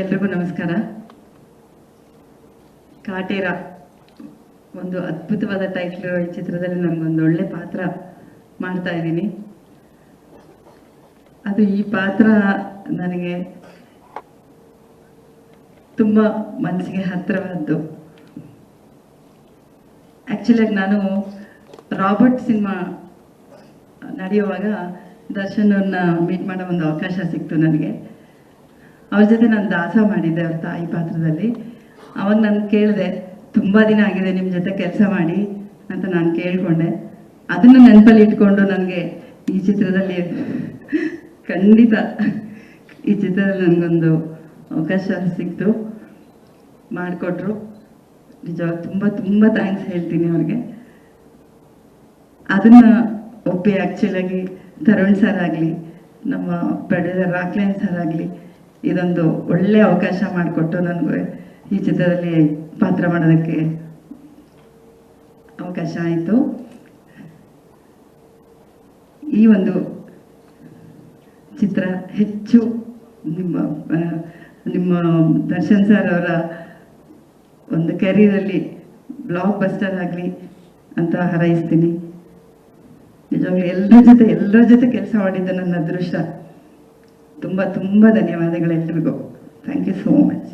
ಎಲ್ರಿಗೂ ನಮಸ್ಕಾರ. ಕಾಟೇರ, ಒಂದು ಅದ್ಭುತವಾದ ಟೈಟ್ಲ್ ಈ ಚಿತ್ರದಲ್ಲಿ ನನಗೊಂದು ಒಳ್ಳೆ ಪಾತ್ರ ಮಾಡ್ತಾ ಇದ್ದೀನಿ. ಅದು ಈ ಪಾತ್ರ ನನಗೆ ತುಂಬ ಮನಸ್ಸಿಗೆ ಹತ್ತಿರವಾದ್ದು. ಆ್ಯಕ್ಚುಲಾಗಿ ನಾನು ರಾಬರ್ಟ್ ಸಿನಿಮಾ ನಡೆಯುವಾಗ ದರ್ಶನನ್ನ ಮೀಟ್ ಮಾಡೋ ಒಂದು ಅವಕಾಶ ಸಿಕ್ತು ನನಗೆ. ಅವ್ರ ಜೊತೆ ನಾನು ದಾಸ ಮಾಡಿದ್ದೆ ಅವ್ರ ತಾಯಿ ಪಾತ್ರದಲ್ಲಿ. ಅವಾಗ ನಾನು ಕೇಳಿದೆ, ತುಂಬ ದಿನ ಆಗಿದೆ ನಿಮ್ಮ ಜೊತೆ ಕೆಲಸ ಮಾಡಿ ಅಂತ ನಾನು ಕೇಳಿಕೊಂಡೆ. ಅದನ್ನು ನೆನಪಲ್ಲಿ ಇಟ್ಕೊಂಡು ನನಗೆ ಈ ಚಿತ್ರದಲ್ಲಿ ಖಂಡಿತ ಈ ಚಿತ್ರದಲ್ಲಿ ನನಗೊಂದು ಅವಕಾಶ ಸಿಕ್ತು. ಮಾಡಿಕೊಟ್ರು. ನಿಜವಾಗ ತುಂಬ ತುಂಬ ಥ್ಯಾಂಕ್ಸ್ ಹೇಳ್ತೀನಿ ಅವ್ರಿಗೆ. ಅದನ್ನ ಒಪ್ಪಿ ಆ್ಯಕ್ಚುಲಾಗಿ ತರುಣ್ ಸರ್ ಆಗಲಿ, ನಮ್ಮ ಪ್ರೊಡ್ಯೂಸರ್ ರಾಕ್ಲೈನ್ ಸರ್ ಆಗಲಿ ಇದೊಂದು ಒಳ್ಳೆ ಅವಕಾಶ ಮಾಡಿಕೊಟ್ಟು ನನಗೆ ಈ ಚಿತ್ರದಲ್ಲಿ ಪಾತ್ರ ಮಾಡೋದಕ್ಕೆ ಅವಕಾಶ ಆಯಿತು. ಈ ಒಂದು ಚಿತ್ರ ಹೆಚ್ಚು ನಿಮ್ಮ ನಿಮ್ಮ ದರ್ಶನ್ ಸರ್ ಅವರ ಒಂದು ಕೆರಿಯರಲ್ಲಿ ಬ್ಲಾಕ್ ಬಸ್ಟರ್ ಆಗಲಿ ಅಂತ ಹಾರೈಸ್ತೀನಿ. ನಿಜವಾಗ್ಲೂ ಎಲ್ಲರ ಜೊತೆ ಎಲ್ಲರ ಜೊತೆ ಕೆಲಸ ಮಾಡಿದ್ದು ನನ್ನ ಅದೃಷ್ಟ. ತುಂಬ ತುಂಬ ಧನ್ಯವಾದಗಳು ಎಲ್ರಿಗೂ. Thank you so much